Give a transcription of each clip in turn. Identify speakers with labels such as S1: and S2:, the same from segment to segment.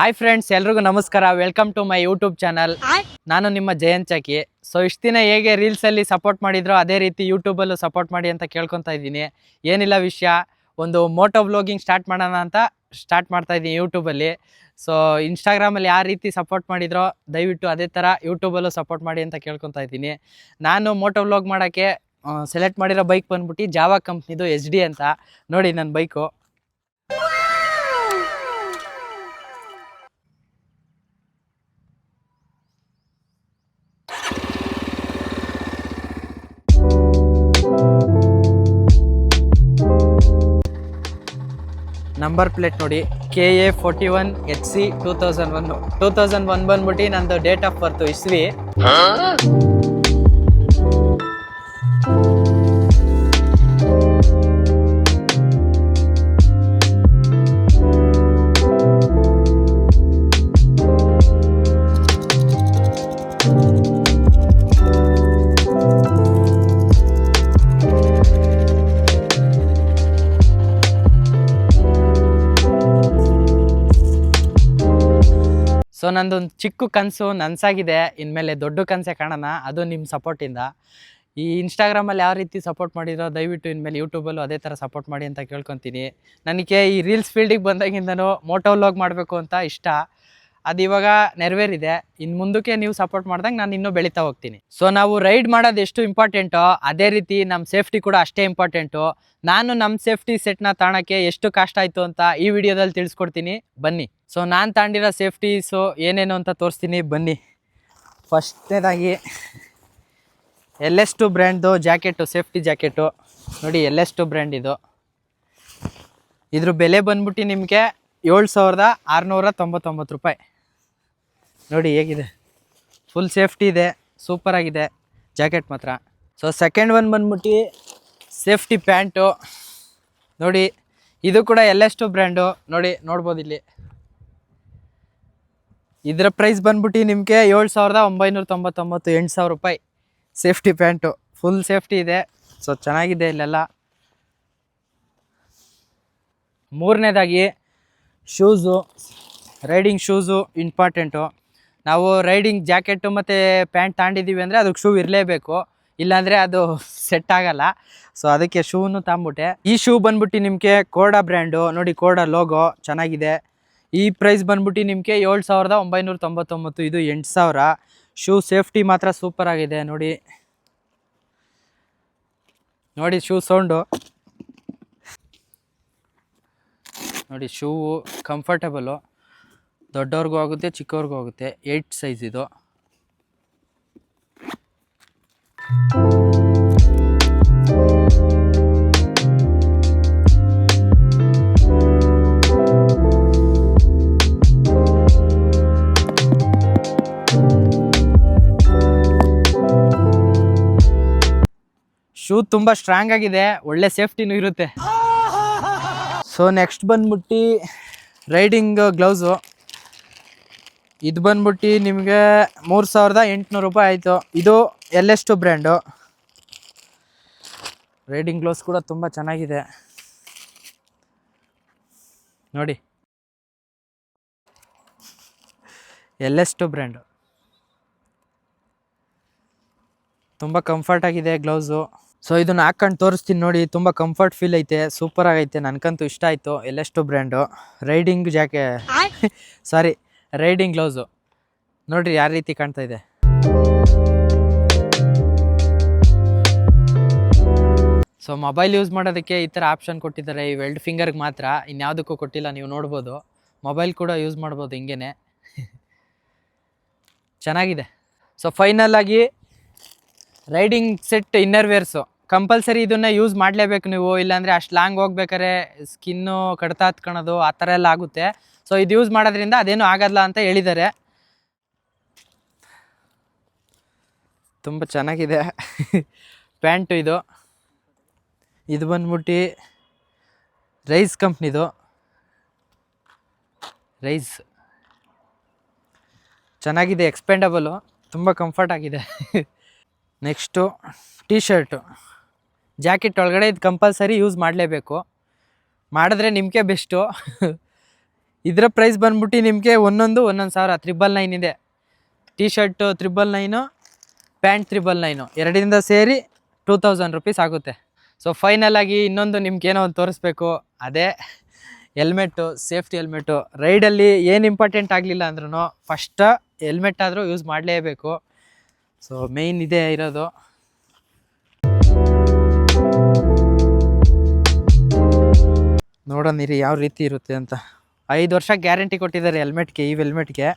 S1: Hi friends ಎಲ್ರಿಗೂ ನಮಸ್ಕಾರ. Welcome to my YouTube channel ನಾನು ನಿಮ್ಮ ಜಯಂತ್ ಚಾಕಿ. ಸೊ ಇಷ್ಟು ದಿನ ಹೇಗೆ ರೀಲ್ಸಲ್ಲಿ ಸಪೋರ್ಟ್ ಮಾಡಿದ್ರೋ ಅದೇ ರೀತಿ ಯೂಟ್ಯೂಬಲ್ಲೂ ಸಪೋರ್ಟ್ ಮಾಡಿ ಅಂತ ಕೇಳ್ಕೊತಾ ಇದ್ದೀನಿ. ಏನಿಲ್ಲ ವಿಷಯ ಒಂದು ಮೋಟೋ ಬ್ಲಾಗಿಂಗ್ ಸ್ಟಾರ್ಟ್ ಮಾಡೋಣ ಅಂತ ಸ್ಟಾರ್ಟ್ ಮಾಡ್ತಾ ಇದ್ದೀನಿ ಯೂಟ್ಯೂಬಲ್ಲಿ ಸೊ ಇನ್ಸ್ಟಾಗ್ರಾಮಲ್ಲಿ ಯಾವ ರೀತಿ ಸಪೋರ್ಟ್ ಮಾಡಿದ್ರೋ ದಯವಿಟ್ಟು ಅದೇ ಥರ ಯೂಟ್ಯೂಬಲ್ಲೂ ಸಪೋರ್ಟ್ ಮಾಡಿ ಅಂತ ಕೇಳ್ಕೊತಾ ಇದ್ದೀನಿ. ನಾನು ಮೋಟೋ ಬ್ಲಾಗ್ ಮಾಡೋಕ್ಕೆ ಸೆಲೆಕ್ಟ್ ಮಾಡಿರೋ ಬೈಕ್ ಬಂದ್ಬಿಟ್ಟು ಜಾವಾ ಕಂಪ್ನಿದು ಎಚ್ ಡಿ ಅಂತ. ನೋಡಿ ನನ್ನ ಬೈಕು ನಂಬರ್ ಪ್ಲೇಟ್ ನೋಡಿ. K A forty one H C two thousand one two thousand one ಬಂದ್ಬಿಟ್ಟು ನಂದು ಡೇಟ್ ಆಫ್ ಬರ್ತು ಇಸ್ವಿ. ಸೊ ನಂದೊಂದು ಚಿಕ್ಕ ಕನಸು, ನನ್ಸಾಗಿದೆ. ಇನ್ಮೇಲೆ ದೊಡ್ಡ ಕನಸೆ ಕಾಣೋಣ. ಅದು ನಿಮ್ಮ ಸಪೋರ್ಟಿಂದ ಈ ಇನ್ಸ್ಟಾಗ್ರಾಮಲ್ಲಿ ಯಾವ ರೀತಿ ಸಪೋರ್ಟ್ ಮಾಡಿರೋ, ದಯವಿಟ್ಟು ಇನ್ಮೇಲೆ ಯೂಟ್ಯೂಬಲ್ಲೂ ಅದೇ ಥರ ಸಪೋರ್ಟ್ ಮಾಡಿ ಅಂತ ಕೇಳ್ಕೊತೀನಿ. ನನಗೆ ಈ ರೀಲ್ಸ್ ಫೀಲ್ಡಿಗೆ ಬಂದಾಗಿಂದನೂ ಮೋಟೋ ವ್ಲಾಗ್ ಮಾಡಬೇಕು ಅಂತ ಇಷ್ಟ. ಅದು ಇವಾಗ ನೆರವೇರಿದೆ. ಇನ್ನು ಮುಂದಕ್ಕೆ ನೀವು ಸಪೋರ್ಟ್ ಮಾಡ್ದಂಗೆ ನಾನು ಇನ್ನೂ ಬೆಳೀತಾ ಹೋಗ್ತೀನಿ. ಸೊ ನಾವು ರೈಡ್ ಮಾಡೋದು ಎಷ್ಟು ಇಂಪಾರ್ಟೆಂಟೋ ಅದೇ ರೀತಿ ನಮ್ಮ ಸೇಫ್ಟಿ ಕೂಡ ಅಷ್ಟೇ ಇಂಪಾರ್ಟೆಂಟು ನಾನು ನಮ್ಮ ಸೇಫ್ಟಿ ಸೆಟ್ನ ತಾಣಕ್ಕೆ ಎಷ್ಟು ಕಷ್ಟ ಆಯಿತು ಅಂತ ಈ ವಿಡಿಯೋದಲ್ಲಿ ತಿಳಿಸ್ಕೊಡ್ತೀನಿ. ಬನ್ನಿ. ಸೊ ನಾನು ತಾಂಡಿರೋ ಸೇಫ್ಟೀಸು ಏನೇನು ಅಂತ ತೋರಿಸ್ತೀನಿ. ಬನ್ನಿ. ಫಸ್ಟ್ನೇದಾಗಿ ಎಲ್ ಎಸ್ ಟು ಬ್ರ್ಯಾಂಡ್ದು ಜಾಕೆಟು ಸೇಫ್ಟಿ ಜಾಕೆಟು ನೋಡಿ ಎಲ್ ಎಸ್ ಟು ಬ್ರ್ಯಾಂಡ್ ಇದು. ಇದ್ರ ಬೆಲೆ ಬಂದ್ಬಿಟ್ಟು ನಿಮಗೆ ಏಳು ಸಾವಿರದ ಆರುನೂರ ತೊಂಬತ್ತೊಂಬತ್ತು ರೂಪಾಯಿ. ನೋಡಿ ಹೇಗಿದೆ. ಫುಲ್ ಸೇಫ್ಟಿ ಇದೆ ಸೂಪರ್ ಆಗಿದೆ ಜಾಕೆಟ್ ಮಾತ್ರ. ಸೊ ಸೆಕೆಂಡ್ ಒನ್ ಬಂದ್ಬಿಟ್ಟು ಸೇಫ್ಟಿ ಪ್ಯಾಂಟು ನೋಡಿ, ಇದು ಕೂಡ ಎಲ್ ಎಸ್ ಟು ಬ್ರ್ಯಾಂಡು ನೋಡಿ, ನೋಡ್ಬೋದು ಇಲ್ಲಿ. ಇದರ ಪ್ರೈಸ್ ಬಂದ್ಬಿಟ್ಟು ನಿಮಗೆ ಏಳು ಸಾವಿರದ ಒಂಬೈನೂರ ತೊಂಬತ್ತೊಂಬತ್ತು, ಎಂಟು ಸಾವಿರ ರೂಪಾಯಿ. ಸೇಫ್ಟಿ ಪ್ಯಾಂಟು ಫುಲ್ ಸೇಫ್ಟಿ ಇದೆ. ಸೊ ಚೆನ್ನಾಗಿದೆ ಇಲ್ಲೆಲ್ಲ. ಮೂರನೇದಾಗಿ ಶೂಸು ರೈಡಿಂಗ್ ಶೂಸು ಇಂಪಾರ್ಟೆಂಟು ನಾವು ರೈಡಿಂಗ್ ಜಾಕೆಟು ಮತ್ತು ಪ್ಯಾಂಟ್ ತಗೊಂಡಿದ್ದೀವಿ ಅಂದರೆ ಅದಕ್ಕೆ ಶೂ ಇರಲೇಬೇಕು. ಇಲ್ಲಾಂದರೆ ಅದು ಸೆಟ್ ಆಗಲ್ಲ. ಸೊ ಅದಕ್ಕೆ ಶೂನು ತಾಂಬಿಟ್ಟೆ ಈ ಶೂ ಬಂದ್ಬಿಟ್ಟು ನಿಮಗೆ ಕೋಡಾ ಬ್ರ್ಯಾಂಡು ನೋಡಿ ಕೋಡಾ ಲೋಗೋ ಚೆನ್ನಾಗಿದೆ. ಈ ಪ್ರೈಸ್ ಬಂದ್ಬಿಟ್ಟು ನಿಮಗೆ ಏಳು ಸಾವಿರದ ಒಂಬೈನೂರ ತೊಂಬತ್ತೊಂಬತ್ತು, ಇದು ಎಂಟು ಸಾವಿರ. ಶೂ ಸೇಫ್ಟಿ ಮಾತ್ರ ಸೂಪರ್ ಆಗಿದೆ, ನೋಡಿ. ನೋಡಿ ಶೂ ಸೌಂಡು ನೋಡಿ ಶೂ ಕಂಫರ್ಟಬಲು ದೊಡ್ಡವ್ರಿಗೂ ಆಗುತ್ತೆ, ಚಿಕ್ಕವ್ರಿಗೂ ಆಗುತ್ತೆ. ಏಯ್ಟ್ ಸೈಜ್ ಇದು. ಶೂ ತುಂಬ ಸ್ಟ್ರಾಂಗ್ ಆಗಿದೆ. ಒಳ್ಳೆ ಸೇಫ್ಟಿನೂ ಇರುತ್ತೆ. ಸೊ ನೆಕ್ಸ್ಟ್ ಬಂದ್ಬಿಟ್ಟು ರೈಡಿಂಗ್ ಗ್ಲೌಸು ಇದು ಬಂದ್ಬಿಟ್ಟು ನಿಮಗೆ ಮೂರು ಸಾವಿರದ ಎಂಟುನೂರು ರೂಪಾಯಿ ಆಯಿತು. ಇದು L S two brand riding gloves ಕೂಡ ತುಂಬ ಚೆನ್ನಾಗಿದೆ. ನೋಡಿ. ಎಲ್ ಎಸ್ ಟು ಬ್ರ್ಯಾಂಡು ತುಂಬ ಕಂಫರ್ಟ್ ಆಗಿದೆ ಗ್ಲೌಸು ಸೊ ಇದನ್ನ ಹಾಕ್ಕೊಂಡು ತೋರಿಸ್ತೀನಿ ನೋಡಿ. ತುಂಬ ಕಂಫರ್ಟ್ ಫೀಲ್ ಐತೆ. ಸೂಪರ್ ಆಗೈತೆ. ನನಗಂತೂ ಇಷ್ಟ ಆಯಿತು two brand riding jacket sorry riding gloves. ನೋಡ್ರಿ ಯಾವ ರೀತಿ ಕಾಣ್ತಾ ಇದೆ. ಸೊ ಮೊಬೈಲ್ ಯೂಸ್ ಮಾಡೋದಕ್ಕೆ ಈ ಥರ ಆಪ್ಷನ್ ಕೊಟ್ಟಿದ್ದಾರೆ. ಈ ವೆಲ್ಡ್ ಫಿಂಗರ್ಗೆ ಮಾತ್ರ. ಇನ್ಯಾವುದಕ್ಕೂ ಕೊಟ್ಟಿಲ್ಲ, ನೀವು ನೋಡ್ಬೋದು. ಮೊಬೈಲ್ ಕೂಡ ಯೂಸ್ ಮಾಡ್ಬೋದು ಹಿಂಗೇನೆ. ಚೆನ್ನಾಗಿದೆ. ಸೊ ಫೈನಲ್ ಆಗಿ riding set inner wears compulsory ಇದನ್ನ ಯೂಸ್ ಮಾಡಲೇಬೇಕು ನೀವು. ಇಲ್ಲಾಂದರೆ ಅಷ್ಟು ಲಾಂಗ್ ಹೋಗ್ಬೇಕಾರೆ ಸ್ಕಿನ್ನು ಕಡ್ತಾ ಹತ್ಕೊಳೋದು ಆ ಥರ ಎಲ್ಲ ಆಗುತ್ತೆ. ಸೊ ಇದು ಯೂಸ್ ಮಾಡೋದ್ರಿಂದ ಅದೇನು ಆಗಲ್ಲ ಅಂತ ಹೇಳಿದ್ದಾರೆ. ತುಂಬ ಚೆನ್ನಾಗಿದೆ. ಪ್ಯಾಂಟು ಇದು. ಇದು ಬಂದ್ಬಿಟ್ಟು ರೈಸ್ ಕಂಪ್ನಿದು ರೈಸ್ ಚೆನ್ನಾಗಿದೆ ಎಕ್ಸ್ಪೆಂಡಬಲು ತುಂಬ ಕಂಫರ್ಟ್ ಆಗಿದೆ. ನೆಕ್ಸ್ಟು ಟೀ ಶರ್ಟು ಜಾಕೆಟ್ ಒಳಗಡೆ ಇದು ಕಂಪಲ್ಸರಿ ಯೂಸ್ ಮಾಡಲೇಬೇಕು. ಮಾಡಿದ್ರೆ ನಿಮಗೆ ಬೆಸ್ಟು ಇದರ ಪ್ರೈಸ್ ಬಂದ್ಬಿಟ್ಟು ನಿಮಗೆ ಒಂದೊಂದು ಒಂದೊಂದು ಸಾವಿರ ತ್ರಿಬಲ್ ನೈನ್ ಇದೆ. T shirt triple nine pant triple nine ಎರಡರಿಂದ ಸೇರಿ ಟೂ ತೌಸಂಡ್ ರುಪೀಸ್ ಆಗುತ್ತೆ. ಸೊ ಫೈನಲ್ ಆಗಿ ಇನ್ನೊಂದು ನಿಮ್ಗೆ ಏನೋ ಒಂದು ತೋರಿಸ್ಬೇಕು. ಅದೇ ಹೆಲ್ಮೆಟ್ಟು ಸೇಫ್ಟಿ ಹೆಲ್ಮೆಟ್ಟು ರೈಡಲ್ಲಿ ಏನು ಇಂಪಾರ್ಟೆಂಟ್ ಆಗಲಿಲ್ಲ ಅಂದ್ರೂ ಫಸ್ಟ್ ಹೆಲ್ಮೆಟ್ ಆದರೂ ಯೂಸ್ ಮಾಡಲೇಬೇಕು. ಸೊ ಮೇಯ್ನ್ ಇದೇ ಇರೋದು. ನೋಡೋಣ ಯಾವ ರೀತಿ ಇರುತ್ತೆ ಅಂತ. ಐದು ವರ್ಷ ಗ್ಯಾರಂಟಿ ಕೊಟ್ಟಿದ್ದಾರೆ ಹೆಲ್ಮೆಟ್ಗೆ ಈ ಹೆಲ್ಮೆಟ್ಗೆ.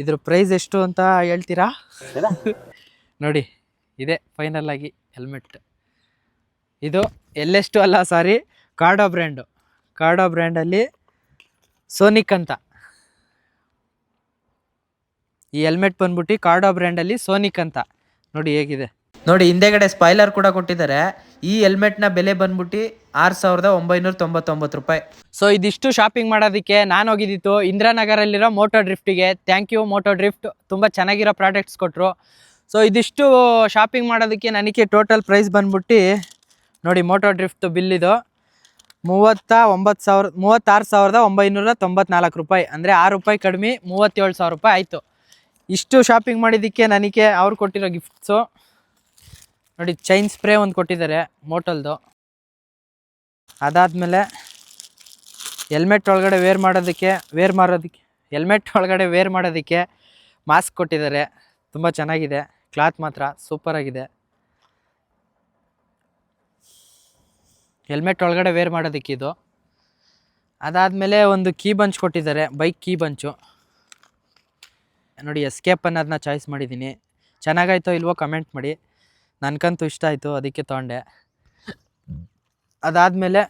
S1: ಇದ್ರ ಪ್ರೈಸ್ ಎಷ್ಟು ಅಂತ ಹೇಳ್ತೀರಾ? ನೋಡಿ ಇದೆ ಫೈನಲ್ ಆಗಿ ಹೆಲ್ಮೆಟ್ ಇದು ಎಲ್ಲೆಷ್ಟು ಅಲ್ಲ ಸಾರಿ ಕಾರ್ಡೋ ಬ್ರ್ಯಾಂಡು ಕಾರ್ಡೋ ಬ್ರ್ಯಾಂಡಲ್ಲಿ ಸೋನಿಕ್ ಅಂತ. ಈ ಹೆಲ್ಮೆಟ್ ಬಂದ್ಬಿಟ್ಟು ಕಾರ್ಡೋ ಬ್ರ್ಯಾಂಡಲ್ಲಿ ಸೋನಿಕ್ ಅಂತ. ನೋಡಿ ಹೇಗಿದೆ. ನೋಡಿ ಹಿಂದೆಗಡೆ ಸ್ಪೈಲರ್ ಕೂಡ ಕೊಟ್ಟಿದ್ದಾರೆ. ಈ ಹೆಲ್ಮೆಟ್ನ ಬೆಲೆ ಬಂದ್ಬಿಟ್ಟು ಆರು ಸಾವಿರದ ಒಂಬೈನೂರ ತೊಂಬತ್ತೊಂಬತ್ತು ರೂಪಾಯಿ. ಸೊ ಇದಿಷ್ಟು ಶಾಪಿಂಗ್ ಮಾಡೋದಕ್ಕೆ ನಾನು ಹೋಗಿದ್ದಿತ್ತು. ಇಂದಿರಾನಗರಲ್ಲಿರೋ ಮೋಟೋ ಡ್ರಿಫ್ಟಿಗೆ ಥ್ಯಾಂಕ್ ಯು ಮೋಟೋ ಡ್ರಿಫ್ಟ್ ತುಂಬ ಚೆನ್ನಾಗಿರೋ ಪ್ರಾಡಕ್ಟ್ಸ್ ಕೊಟ್ಟರು ಸೊ ಇದಿಷ್ಟು ಶಾಪಿಂಗ್ ಮಾಡೋದಕ್ಕೆ ನನಗೆ ಟೋಟಲ್ ಪ್ರೈಸ್ ಬಂದ್ಬಿಟ್ಟು ನೋಡಿ ಮೋಟೋ ಡ್ರಿಫ್ಟ್ ಬಿಲ್ಲಿದು ಮೂವತ್ತ ಒಂಬತ್ತು ಸಾವಿರ, ಮೂವತ್ತಾರು ಸಾವಿರದ ಒಂಬೈನೂರ ತೊಂಬತ್ನಾಲ್ಕು ರೂಪಾಯಿ. ಅಂದರೆ ಆರು ರೂಪಾಯಿ ಕಡಿಮೆ ಮೂವತ್ತೇಳು ಸಾವಿರ ರೂಪಾಯಿ ಆಯಿತು. ಇಷ್ಟು ಶಾಪಿಂಗ್ ಮಾಡಿದ್ದಕ್ಕೆ ನನಗೆ ಅವ್ರು ಕೊಟ್ಟಿರೋ ಗಿಫ್ಟ್ಸು ನೋಡಿ ಚೈನ್ ಸ್ಪ್ರೇ ಒಂದು ಕೊಟ್ಟಿದ್ದಾರೆ ಮೋಟಲ್ದು ಅದಾದಮೇಲೆ ಹೆಲ್ಮೆಟ್ ಒಳಗಡೆ ವೇರ್ ಮಾಡೋದಕ್ಕೆ ವೇರ್ ಮಾಡೋದಕ್ಕೆ ಹೆಲ್ಮೆಟ್ ಒಳಗಡೆ ವೇರ್ ಮಾಡೋದಕ್ಕೆ ಮಾಸ್ಕ್ ಕೊಟ್ಟಿದ್ದಾರೆ. ತುಂಬ ಚೆನ್ನಾಗಿದೆ. ಕ್ಲಾತ್ ಮಾತ್ರ ಸೂಪರಾಗಿದೆ ಹೆಲ್ಮೆಟ್ ಒಳಗಡೆ ವೇರ್ ಮಾಡೋದಕ್ಕೆ ಇದು. ಅದಾದಮೇಲೆ ಒಂದು ಕೀ ಬಂಚ್ ಕೊಟ್ಟಿದ್ದಾರೆ ಬೈಕ್ ಕೀ ಬಂಚು ನೋಡಿ ಎಸ್ಕೇಪ್ ಅನ್ನೋದನ್ನ ಚಾಯ್ಸ್ ಮಾಡಿದ್ದೀನಿ. ಚೆನ್ನಾಗಾಯ್ತೋ ಇಲ್ವೋ ಕಮೆಂಟ್ ಮಾಡಿ. ನನಗಂತೂ ಇಷ್ಟ ಆಯಿತು ಅದಕ್ಕೆ ತೊಗೊಂಡೆ. ಅದಾದಮೇಲೆ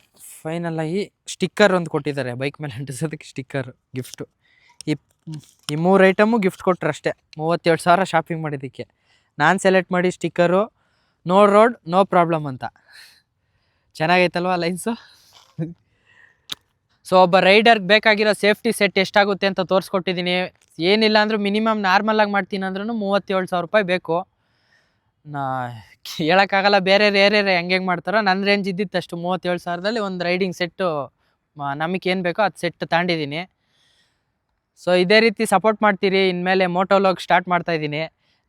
S1: ಫೈನಲಾಗಿ ಸ್ಟಿಕ್ಕರ್ ಒಂದು ಕೊಟ್ಟಿದ್ದಾರೆ ಬೈಕ್ ಮೇಲೆ ಅಂಟಿಸೋದಕ್ಕೆ ಸ್ಟಿಕ್ಕರ್ ಗಿಫ್ಟು ಈ ಈ ಮೂರು ಐಟಮು ಗಿಫ್ಟ್ ಕೊಟ್ಟರು ಅಷ್ಟೇ ಮೂವತ್ತೇಳು ಸಾವಿರ ಶಾಪಿಂಗ್ ಮಾಡಿದ್ದಕ್ಕೆ. ನಾನು ಸೆಲೆಕ್ಟ್ ಮಾಡಿ sticker no road no problem ಅಂತ. ಚೆನ್ನಾಗೈತಲ್ವಾ ಲೈನ್ಸು ಸೊ ಒಬ್ಬ ರೈಡರ್ಗೆ ಬೇಕಾಗಿರೋ ಸೇಫ್ಟಿ ಸೆಟ್ ಎಷ್ಟಾಗುತ್ತೆ ಅಂತ ತೋರಿಸ್ಕೊಟ್ಟಿದ್ದೀನಿ. ಏನಿಲ್ಲ ಅಂದರೂ ಮಿನಿಮಮ್ ನಾರ್ಮಲಾಗಿ ಮಾಡ್ತೀನಿ ಅಂದ್ರೂ ಮೂವತ್ತೇಳು ಸಾವಿರ ರೂಪಾಯಿ ಬೇಕು. ನಾ ಹೇಳೋಕ್ಕಾಗಲ್ಲ ಬೇರೆ ಬೇರೆ ಹೆಂಗೆ ಮಾಡ್ತಾರೋ ನನ್ನ ರೇಂಜ್ ಇದ್ದಿತ್ತು ಅಷ್ಟು. ಮೂವತ್ತೇಳು ಸಾವಿರದಲ್ಲಿ ಒಂದು ರೈಡಿಂಗ್ ಸೆಟ್ಟು ನಮಗೆ ಏನು ಬೇಕೋ ಅದು ಸೆಟ್ ತಗೊಂಡಿದ್ದೀನಿ ಸೊ ಇದೇ ರೀತಿ ಸಪೋರ್ಟ್ ಮಾಡ್ತೀರಿ. ಇನ್ಮೇಲೆ ಮೋಟೋಲಾಗ್ ಸ್ಟಾರ್ಟ್ ಮಾಡ್ತಾ ಇದ್ದೀನಿ.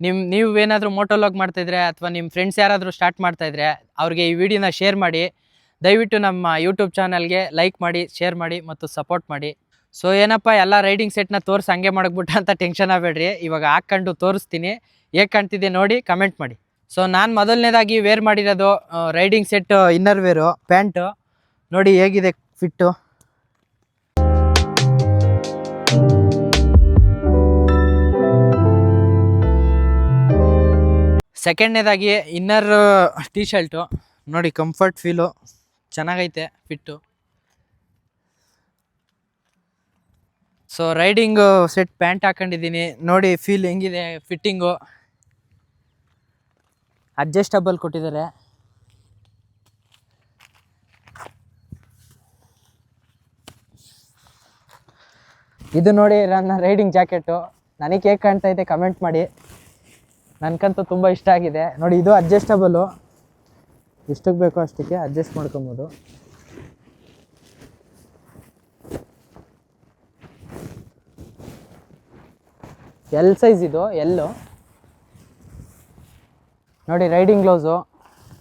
S1: ನಿಮ್ಮ ನೀವು ಏನಾದರೂ ಮೋಟೋಲಾಗ್ ಮಾಡ್ತಾಯಿದ್ರೆ ಅಥವಾ ನಿಮ್ಮ ಫ್ರೆಂಡ್ಸ್ ಯಾರಾದರೂ ಸ್ಟಾರ್ಟ್ ಮಾಡ್ತಾಯಿದ್ರೆ ಅವ್ರಿಗೆ ಈ ವಿಡಿಯೋನ ಶೇರ್ ಮಾಡಿ. ದಯವಿಟ್ಟು ನಮ್ಮ ಯೂಟ್ಯೂಬ್ ಚಾನಲ್ಗೆ ಲೈಕ್ ಮಾಡಿ ಶೇರ್ ಮಾಡಿ ಮತ್ತು ಸಪೋರ್ಟ್ ಮಾಡಿ. ಸೊ ಏನಪ್ಪ, ಎಲ್ಲ ರೈಡಿಂಗ್ ಸೆಟ್ನ ತೋರಿಸಿ ಹಂಗೆ ಮಾಡಕ್ಬಿಟ್ಟ ಅಂತ ಟೆನ್ಷನ್ ಆಗಬೇಡ್ರಿ. ಇವಾಗ ಹಾಕ್ಕೊಂಡು ತೋರಿಸ್ತೀನಿ. ಹೇಗೆ ಕಾಣ್ತಿದೆ ನೋಡಿ ಕಮೆಂಟ್ ಮಾಡಿ. ಸೊ ನಾನು ಮೊದಲನೇದಾಗಿ ವೇರ್ ಮಾಡಿರೋದು riding set inner wear pant ನೋಡಿ ಹೇಗಿದೆ ಫಿಟ್ಟು ಸೆಕೆಂಡ್ನೇದಾಗಿ ಇನ್ನರ್ ಟೀ ಶರ್ಟು ನೋಡಿ ಕಂಫರ್ಟ್ ಫೀಲು ಚೆನ್ನಾಗೈತೆ fit so riding set pant ಹಾಕೊಂಡಿದ್ದೀನಿ. ನೋಡಿ ಫೀಲ್ ಹೆಂಗಿದೆ ಫಿಟ್ಟಿಂಗು ಅಡ್ಜಸ್ಟಬಲ್ ಕೊಟ್ಟಿದ್ದಾರೆ. ಇದು ನೋಡಿ ನನ್ನ ರೈಡಿಂಗ್ ಜಾಕೆಟು ನನಗೆ ಹೇಗೆ ಕಾಣ್ತಾ ಇದೆ ಕಮೆಂಟ್ ಮಾಡಿ. ನನಗಂತೂ ತುಂಬ ಇಷ್ಟ ಆಗಿದೆ. ನೋಡಿ, ಇದು ಅಡ್ಜಸ್ಟಬಲು ಎಷ್ಟಕ್ಕೆ ಬೇಕೋ ಅಷ್ಟಕ್ಕೆ ಅಡ್ಜಸ್ಟ್ ಮಾಡ್ಕೊಬೋದು. ಎಲ್ ಸೈಜ್ ಇದು ಎಲ್ಲು ನೋಡಿ ರೈಡಿಂಗ್ ಗ್ಲೌಸು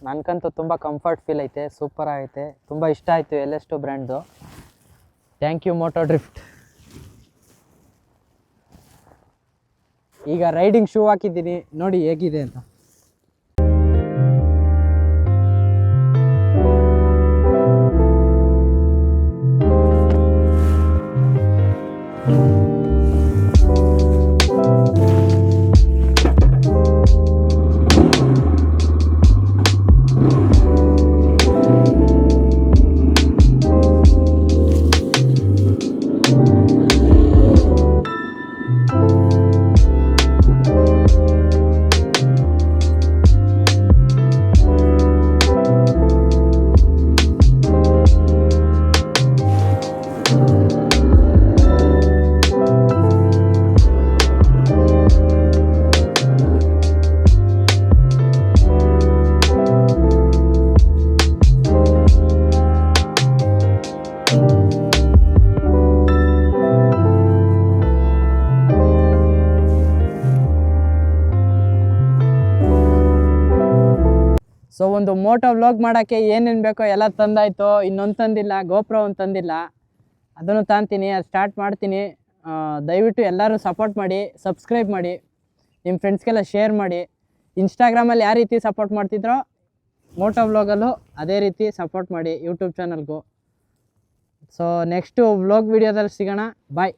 S1: ನನಗಂತೂ ತುಂಬ ಕಂಫರ್ಟ್ ಫೀಲ್ ಐತೆ ಸೂಪರ್ ಆಗೈತೆ. ತುಂಬ ಇಷ್ಟ ಆಯಿತು ಎಲ್ಲೆಷ್ಟು ಬ್ರ್ಯಾಂಡ್ದು ಥ್ಯಾಂಕ್ ಯು ಮೋಟೋ ಡ್ರಿಫ್ಟ್ ಈಗ ರೈಡಿಂಗ್ ಶೂ ಹಾಕಿದ್ದೀನಿ. ನೋಡಿ, ಹೇಗಿದೆ ಅಂತ. ಮೋಟೋ ವ್ಲಾಗ್ ಮಾಡೋಕ್ಕೆ ಏನೇನು ಬೇಕೋ ಎಲ್ಲ ತಂದಾಯ್ತು. ಇನ್ನೊಂದು ತಂದಿಲ್ಲ, ಗೋಪ್ರ ಒಂದು ತಂದಿಲ್ಲ. ಅದನ್ನು ತಾಂತೀನಿ, ಅದು ಸ್ಟಾರ್ಟ್ ಮಾಡ್ತೀನಿ. ದಯವಿಟ್ಟು ಎಲ್ಲರೂ ಸಪೋರ್ಟ್ ಮಾಡಿ ಸಬ್ಸ್ಕ್ರೈಬ್ ಮಾಡಿ ನಿಮ್ಮ ಫ್ರೆಂಡ್ಸ್ಗೆಲ್ಲ ಶೇರ್ ಮಾಡಿ. ಇನ್ಸ್ಟಾಗ್ರಾಮಲ್ಲಿ ಯಾವ ರೀತಿ ಸಪೋರ್ಟ್ ಮಾಡ್ತಿದ್ರೋ, ಮೋಟೋ ವ್ಲಾಗಲ್ಲೂ ಅದೇ ರೀತಿ ಸಪೋರ್ಟ್ ಮಾಡಿ ಯೂಟ್ಯೂಬ್ ಚಾನಲ್ಗೂ ಸೊ ನೆಕ್ಸ್ಟು ವ್ಲಾಗ್ ವಿಡಿಯೋದಲ್ಲಿ ಸಿಗೋಣ. ಬಾಯ್